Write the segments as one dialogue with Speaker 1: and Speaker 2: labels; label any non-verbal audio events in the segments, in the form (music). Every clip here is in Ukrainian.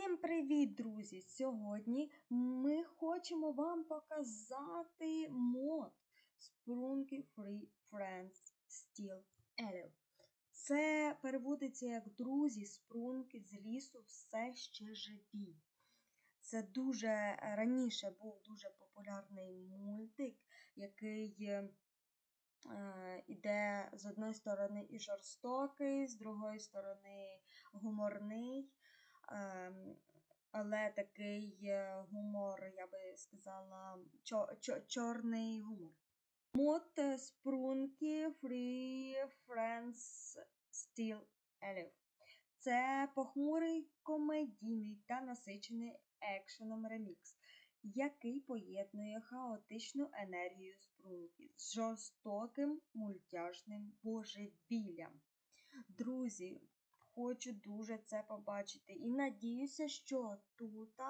Speaker 1: Всім привіт, друзі! Сьогодні ми хочемо вам показати мод Sprunky Free Friends Steel Elf. Це переводиться як друзі спрунки з лісу все ще живі. Це дуже раніше був дуже популярний мультик, який е, іде з одної сторони і жорстокий, з другої сторони гуморний. Ем, але такий е, гумор, я би сказала, чо- чо- чорний гумор. Мод спрунки Free Friends Still Elf. Це похмурий комедійний та насичений екшеном ремікс, який поєднує хаотичну енергію спрунки з жорстоким мультяшним божевіллям. Друзі, хочу дуже це побачити. І надіюся, що тут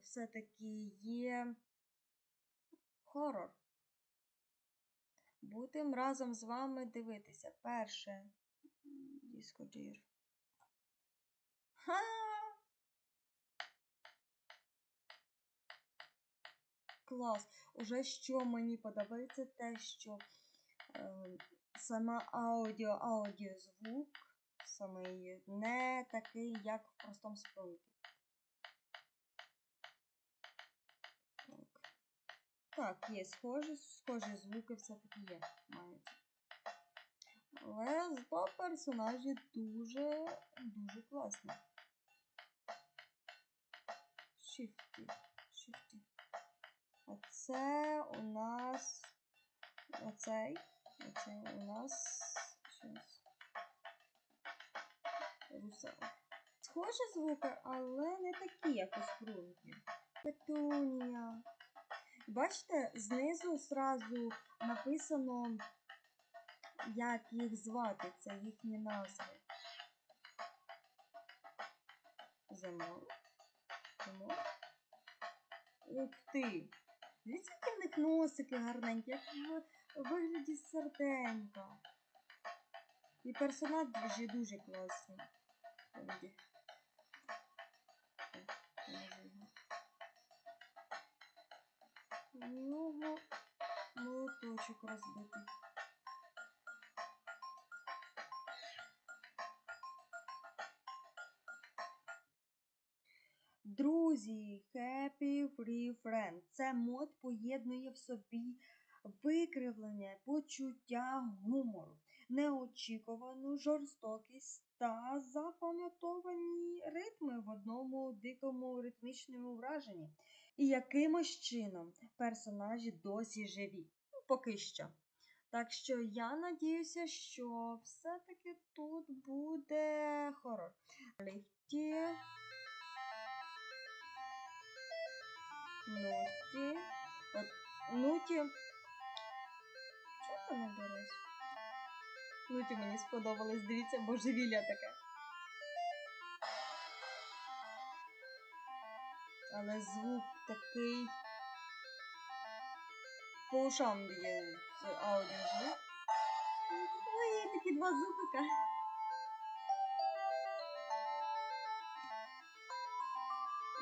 Speaker 1: все-таки є хорор. Будемо разом з вами дивитися. Перше. Дискоджир. Ха! Клас. Уже що мені подобається, те, що е, сама аудіо, аудіозвук самий не такий, як в простому спрунті. Так. Є схожі, схожі звуки все-таки є, мають. Але зато персонажі дуже, дуже класні. Шифті, шифті. А це у нас оцей. Оцей у нас Русал. Схожі звуки, але не такі, як у спрунки. Петунія. Бачите, знизу зразу написано, як їх звати, це їхні назви. Зимон. Зимон. Ух ти! Дивіться, які в них носики гарненькі, як в вигляді серденька. І персонажі дуже класні. Його. У нього молоточок розбитий. Друзі, Happy Free Friend. Це мод поєднує в собі викривлення, почуття гумору, неочікувану жорстокість та запам'ятовані ритми в одному дикому ритмічному враженні. І якимось чином персонажі досі живі. Ну, Поки що. Так що я надіюся, що все-таки тут буде хорор. Ліфті. Нуті. От Нуті. Чого ти не береш? Нуті мені сподобалось, дивіться, божевілля таке. Але звук такий. По ушам це аудіозвук. Ой, такі два зубика.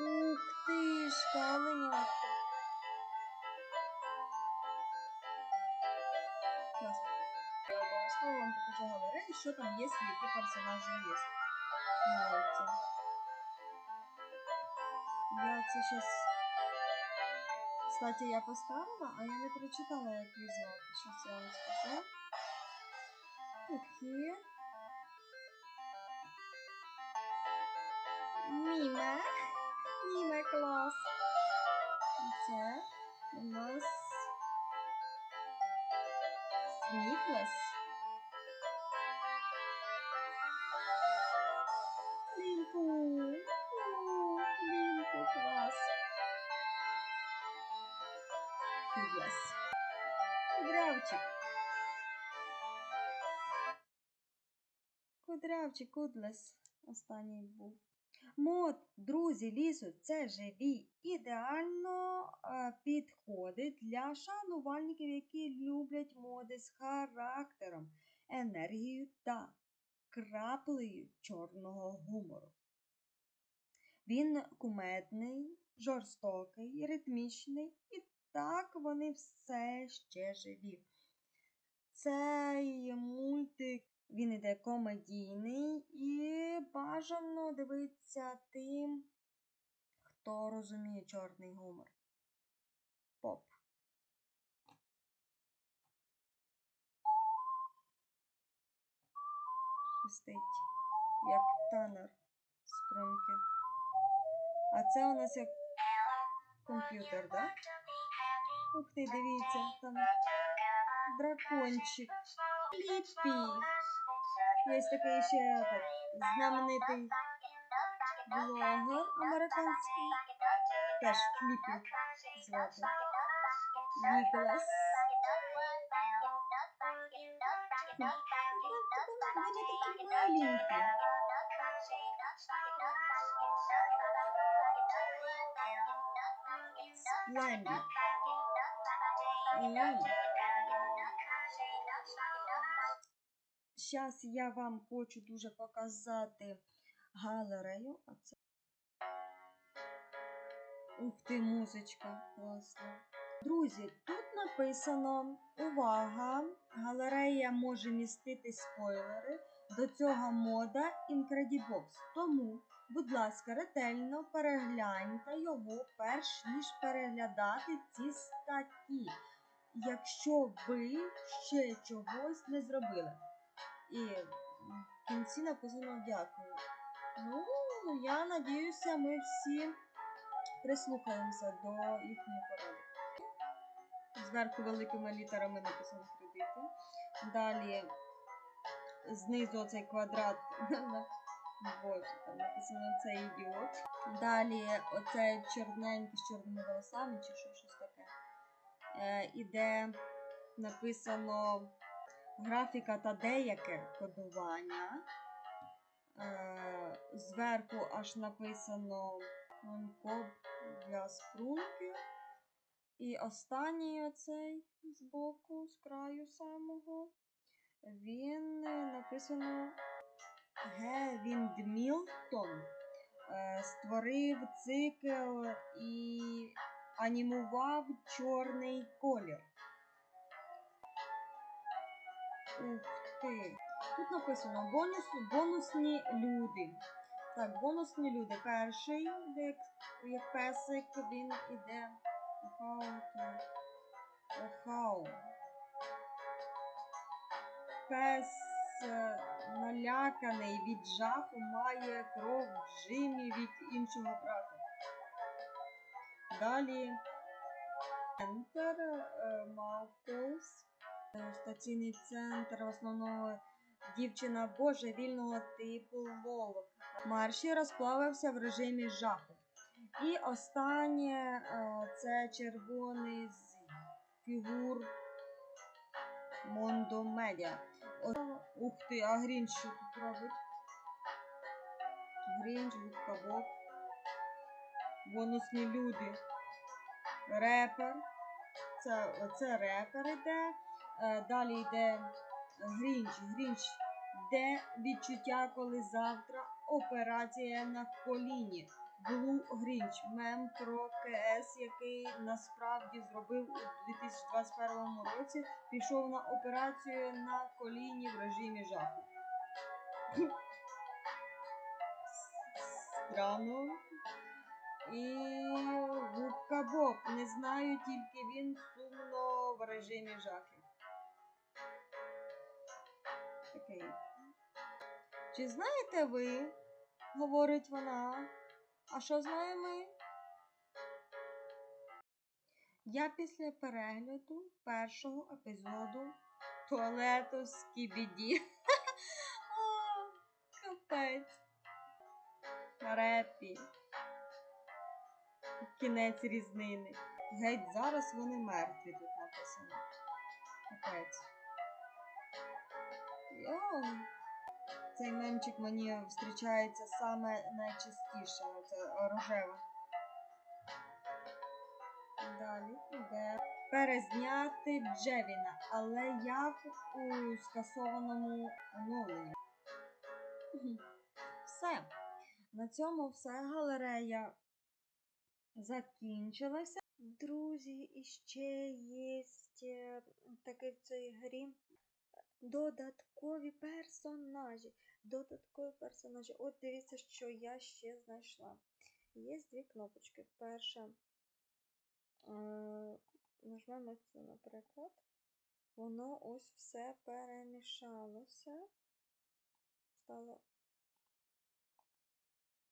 Speaker 1: Ух ти ж, каленятка. Вам покажу галерею, що там є, які персонажі є. Молодці. Я це щас... Кстати, я поставила, а я не прочитала, як її звати. Щас я вам скажу. Такі. Міме. Міме клас. Це у нас Сніфлес. Кудрявчик, Кудлес. Останній був. Мод, друзі, лісу це живі. Ідеально е, підходить для шанувальників, які люблять моди з характером, енергією та краплею чорного гумору. Він кумедний, жорстокий, ритмічний, і так вони все ще живі. Цей мультик він іде комедійний і бажано дивитися тим, хто розуміє чорний гумор. Поп. Свистить, як танер промки. А це у нас як комп'ютер, да? Ух ти, дивіться, там дракончик. Ліппі. Є такий ще так, знаменитий блогер американський. Теж Фліппі звати. Ніколас. Вони такі маленькі. Splendid. М. Зараз я вам хочу дуже показати галерею. А це... Ух ти, музичка класна. Друзі, тут написано увага! Галерея може містити спойлери до цього мода Incredibox. Тому, будь ласка, ретельно перегляньте його, перш ніж переглядати ці статті, якщо ви ще чогось не зробили. І в кінці написано дякую. Ну, я надіюся, ми всі прислухаємося до їхньої поради. Зверху великими літерами написано кредити. Далі знизу оцей квадрат. (laughs) Боже, там написано цей ідіот. Далі оцей чорненький з чорними волосами чи що, щось таке. Е, іде написано графіка та деяке кодування. Е, зверху аж написано код для спрунки. І останній оцей збоку, з краю самого, він е, написано Гевінд Мілтон е, створив цикл і анімував чорний колір. Ух. Тут написано бонус, бонусні люди. Так, бонусні люди. Перший, де як, як песик, він іде. Охау. Пес е, наляканий від жаху має кров в жимі від іншого брата. Далі центр Мавпус. Стаційний центр в основному дівчина божевільного типу Лол. Марші розплавився в режимі жаху. І останнє е, це червоний з фігур Мондо Медіа. Ух ти, а Грінч що тут робить? Грінч, губка Бонусні люди. Репер. Це, це репер іде. Е, Далі йде Грінч. Грінч. Де відчуття, коли завтра операція на коліні. Блу Грінч, мем про КС, який насправді зробив у 2021 році, пішов на операцію на коліні в режимі жаху. Странно. І губка Боб. Не знаю, тільки він сумно в режимі жахів. Такий. Чи знаєте ви, говорить вона, а що знаємо ми? Я після перегляду першого епізоду туалету з Кібіді. (laughs) Капець. Репі. Кінець різнини. Геть зараз вони мертві тут написано. Капець. Йоу. Цей мемчик мені зустрічається саме найчастіше. Це рожева. Далі йде перезняти Джевіна, але як у скасованому оновленні. Все. На цьому все галерея закінчилася. Друзі, і ще є е, такий в цій грі додаткові персонажі. Додаткові персонажі. От дивіться, що я ще знайшла. Є дві кнопочки. Перша. Е, нажмемо цю, наприклад. Воно ось все перемішалося. Стало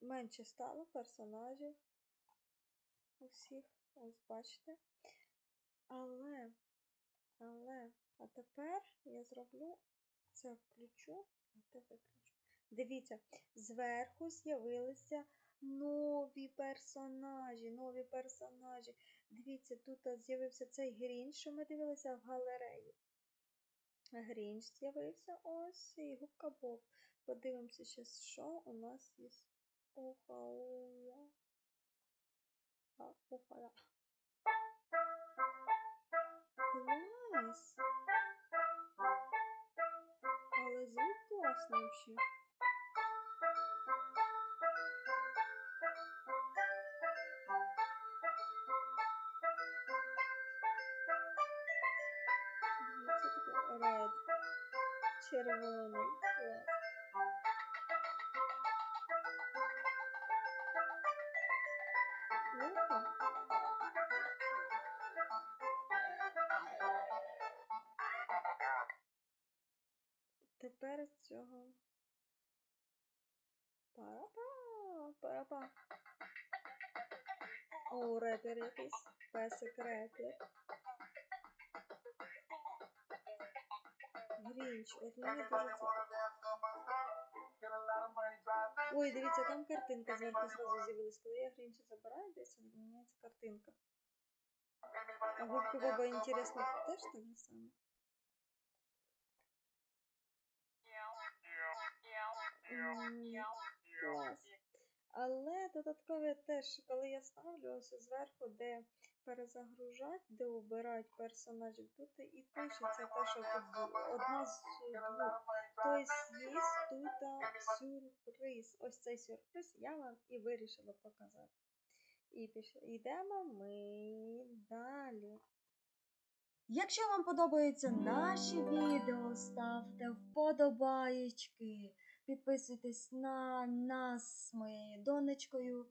Speaker 1: менше стало персонажів усіх, ось бачите. Але, але, а тепер я зроблю це включу, те виключу. Дивіться, зверху з'явилися нові персонажі, нові персонажі. Дивіться, тут з'явився цей Грінч, що ми дивилися в галереї. Грінч з'явився ось і губка Боб. Подивимося зараз, що у нас є. Ухауя. А, ухая. Клас! Але звук класний вообще. Це таке ред. Червоний. Тепер з цього. Пара-па, пара-па. О, репер якийсь. Песик репер. Грінч, от мені дуже це. Ой, дивіться, там картинка зверху зразу з'явилась. Коли я Грінча забираю, десь міняється картинка. А губки Боба, інтересно, теж так же саме? Клас. Але додаткове теж, коли я ставлю ось зверху, де перезагружати, де обирають персонажів, тут і пишеться те, що тут одна з двох. Тобто є тут сюрприз. Ось цей сюрприз я вам і вирішила показати. І піш... йдемо ми далі. Якщо вам подобаються наші відео, ставте вподобаєчки, підписуйтесь на нас з моєю донечкою.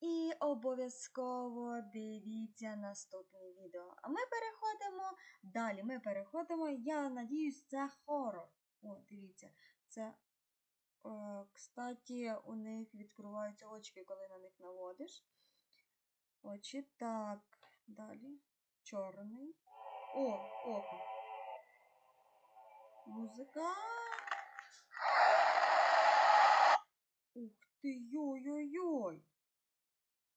Speaker 1: І обов'язково дивіться наступні відео. А ми переходимо далі. Ми переходимо, я надіюсь, це хорор. О, дивіться, це, е, кстати, у них відкриваються очки, коли на них наводиш. Очі так. Далі. Чорний. О, око. Музика. Ух ти, йой-йой-йой.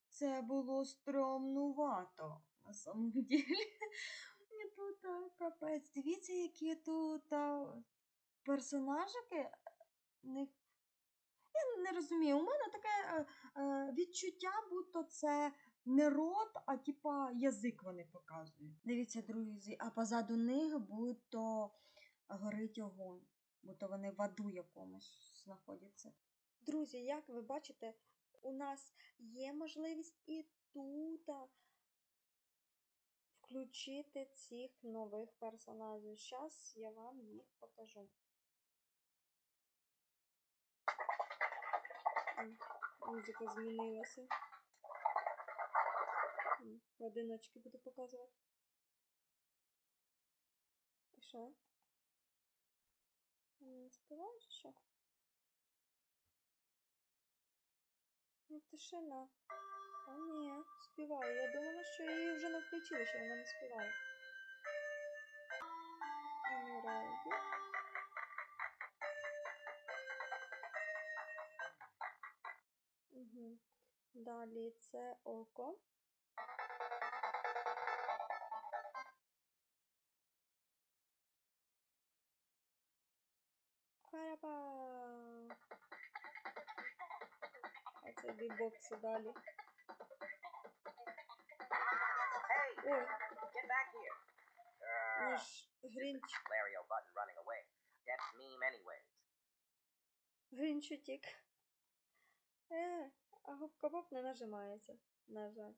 Speaker 1: Це було стрьомнувато, на самом деле. І Тут капець. Дивіться, які тут а, персонажики. Не... Я не розумію. У мене таке е, е, відчуття, будто це не рот, а типа язик вони показують. Дивіться, друзі, а позаду них будто горить огонь, будто вони в аду якомусь знаходяться. Друзі, як ви бачите, у нас є можливість і тут включити цих нових персонажів. Зараз я вам їх покажу. Музика змінилася. Одиночки буду показувати. І що? Не співаєш що? Тишина. А ні, співаю. Я думала, що її вже не включила, що вона не співає. Емеральді. Угу. Далі це око. Карапа. А це бібокси далі. Ой.
Speaker 2: Uh,
Speaker 1: наш Грінч. Грінч утік.
Speaker 3: Е, а губка Боб не нажимається, на жаль.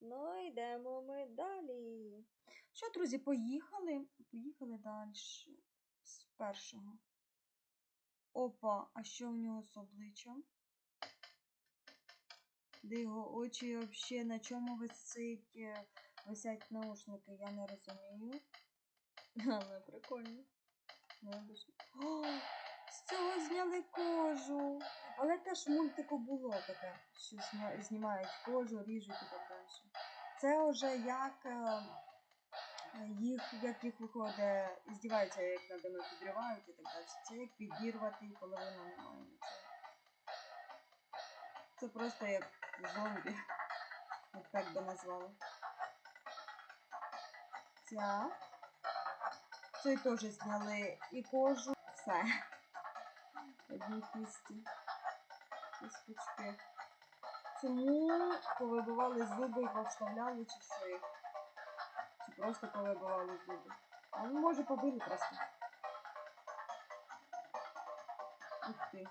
Speaker 3: Ну, йдемо ми далі.
Speaker 1: Що, друзі, поїхали? Поїхали далі з першого. Опа, а що в нього з обличчям? Де його очі взагалі на чому висить, е, висять наушники, я не розумію. (laughs) Але прикольно. Необично. О, з цього зняли кожу. Але теж в мультику було таке, що знімають кожу, ріжуть і так далі. Це вже як е, їх, як їх виходить, здіваються, як над ними підривають і так далі. Це як підірвати, і половина немає. Це просто як зомбі. От так би назвали. Ця. Цей теж зняли і кожу. Все. Одні кісті. Кісточки. Цьому повибивали зуби і повставляли чи що їх. Чи просто повибивали зуби. А ну, може побили просто. Ух ти.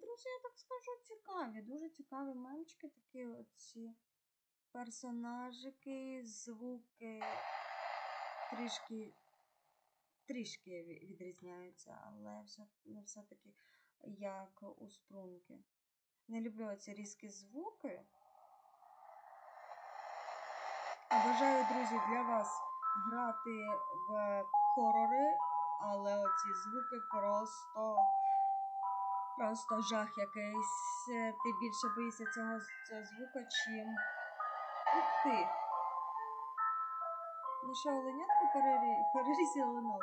Speaker 1: Друзі, я так скажу, цікаві. Дуже цікаві мемчики, такі оці персонажики, звуки трішки, трішки відрізняються, але все, ну, все-таки як у спрунки. Не люблю ці різкі звуки. Бажаю, друзі, для вас грати в хорори, але оці звуки просто. Просто жах якийсь. Е, Ти більше боїшся цього, цього звука, чим. Ух ти! Ну що, оленятку перері... перерізали ногу.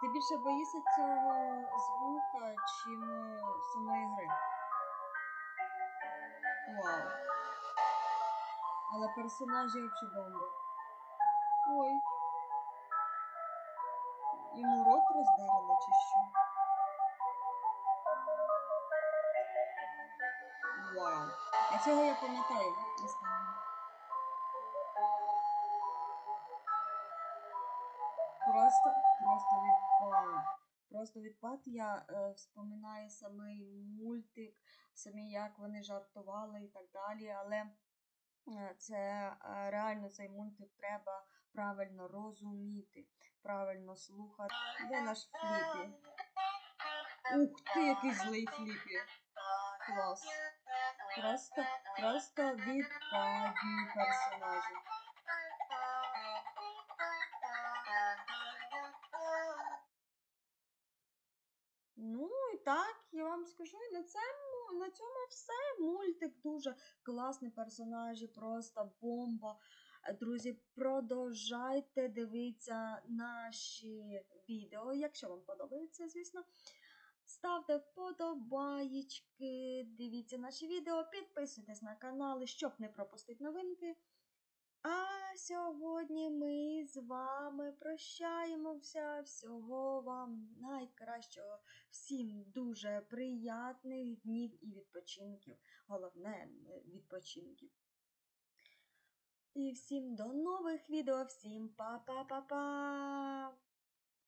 Speaker 1: Ти більше боїшся цього звука, чим е, самої гри. Вау. Але персонажі взагалі бомби. Ой. Йому рот роздерли чи що? Вау. А цього я пам'ятаю. Просто, просто відпад. Просто відпад. Я е, вспоминаю самий мультик, самі як вони жартували і так далі. Але е, це е, реально цей мультик треба правильно розуміти, правильно слухати. Де наш фліпі? Ух ти, який злий фліпі. Клас. Просто, просто відпадні персонажі. Ну і так, я вам скажу, на цьому, на цьому все. Мультик дуже класний персонажі, просто бомба. Друзі, продовжайте дивитися наші відео, якщо вам подобається, звісно. Ставте вподобаєчки, дивіться наші відео, підписуйтесь на канал, щоб не пропустити новинки. А сьогодні ми з вами прощаємося. Всього вам найкращого, всім дуже приятних днів і відпочинків. Головне відпочинків. І всім до нових відео, всім па-па-па-па!